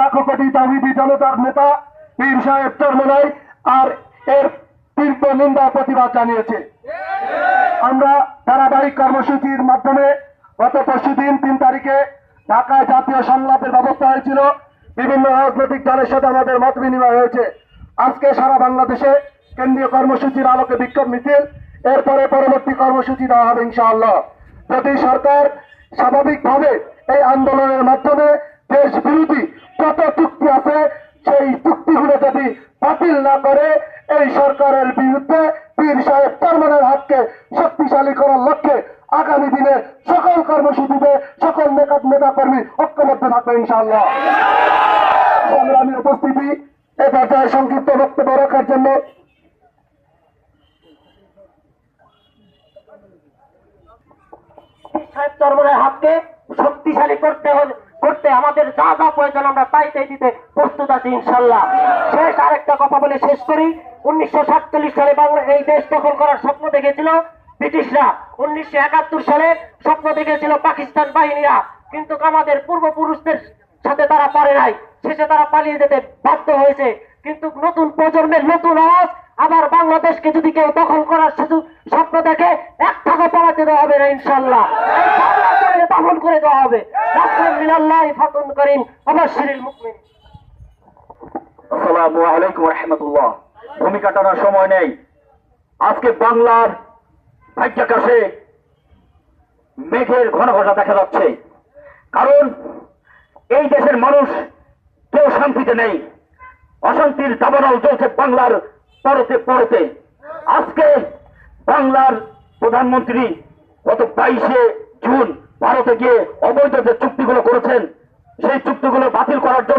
লাখো কোটি তাহিদি জনতার নেতা পীর সাহেব চরমনাই আর এর তীব্র নিন্দা প্রতিবাদ জানিয়েছে। আমরা ধারাবাহিক কর্মসূচির মাধ্যমে গত পরশু দিন তিন তারিখে ঢাকায় জাতীয় সংলাপের ব্যবস্থা হয়েছিল। বিভিন্ন রাজনৈতিক দলের সাথে আমাদের মত বিনিময় হয়েছে। আজকে সারা বাংলাদেশে কেন্দ্রীয় কর্মসূচির আলোকে বিক্ষোভ মিছিল। এরপরে পরবর্তী কর্মসূচি দেওয়া হবে ইনশাআল্লাহ। যদি সরকার স্বাভাবিকভাবে এই আন্দোলনের মাধ্যমে দেশ বিরোধী কত চুক্তি আছে, সেই চুক্তিগুলো যদি বাতিল না করে, এই সরকারের বিরুদ্ধে পীর সাহেব চরমানের হাতকে শক্তিশালী করার লক্ষ্যে আগামী দিনে সকল কর্মসূচিতে সকল নেতা নেতা কর্মী ঐক্যবদ্ধ থাকবে ইনশাআল্লাহ। সংগ্রামী উপস্থিতি, এ পর্যায়ে সংক্ষিপ্ত বক্তব্য রাখার জন্য সাহেব চরমনের আমরা তাই দিতে প্রস্তুত আছি ইনশাল্লাহ শেষ আরেকটা কথা বলে শেষ করি। উনিশশো সাতচল্লিশ সালে বাংলা এই দেশ দখল করার স্বপ্ন দেখেছিল ব্রিটিশরা। উনিশশো একাত্তর সালে স্বপ্ন দেখেছিল পাকিস্তান বাহিনীরা। কিন্তু আমাদের পূর্বপুরুষদের সাথে তারা পারে নাই। শেষে তারা পালিয়ে যেতে বাধ্য হয়েছে। কিন্তু নতুন প্রজন্মের নতুন আওয়াজ আবার বাংলাদেশকে যদি কেউ দখল করার শুধু স্বপ্ন দেখে, এক টাকা পালাতে দেওয়া হবে না ইনশাল্লাহ দখল করে দেওয়া হবে। সময় নেই। আজকে বাংলার ভাগ্যাকাশে মেঘের ঘন ঘটা দেখা যাচ্ছে। কারণ এই দেশের মানুষ কেউ শান্তিতে নেই। অশান্তির দাবানল চলছে বাংলার পরতে পরতে। আজকে বাংলার প্রধানমন্ত্রী গত বাইশে জুন ভারতে গিয়ে অবৈধ যে চুক্তিগুলো করেছেন সেই চুক্তিগুলো বাতিল করার জন্য